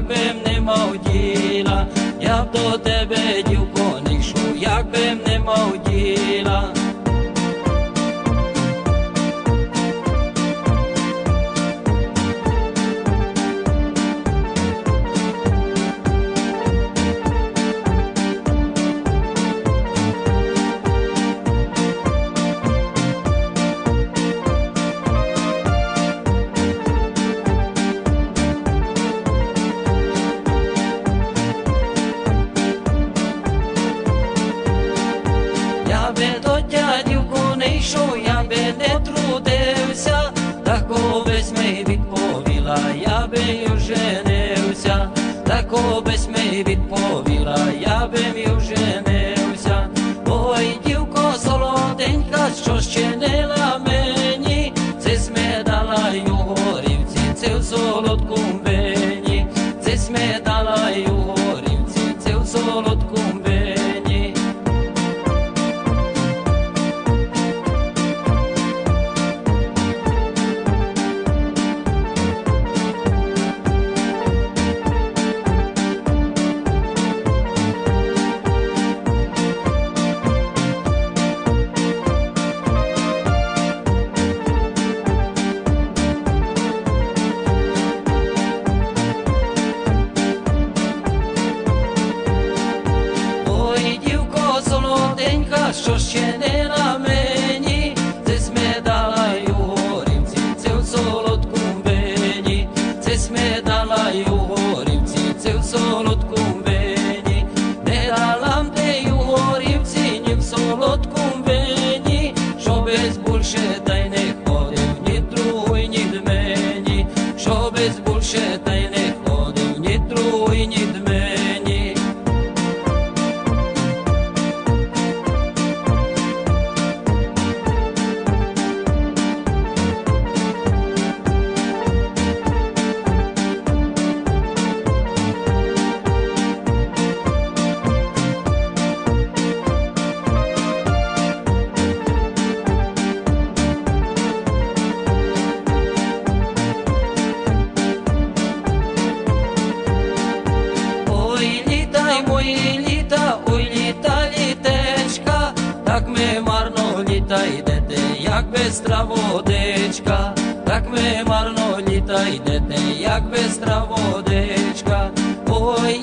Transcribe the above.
якби не мав діла, я б до тебе, дівко, не йшов, якби не мав діла. Йшов, я би не трудився, тако без ми відповіла, я би оженився, тако без ми відповіла, я би й оженився. Ой, дівко солоденька, що не мені, це смедала й у горівці, це в солодкому що ще не на мені, це смедала й горім, це в солодкому вині, це смедала Ой, літай, мої літа, ой, літа, літечка, так ми марно літа йдете, як бистра водичка, так ми марно літа йдете, як бистра водичка, ой,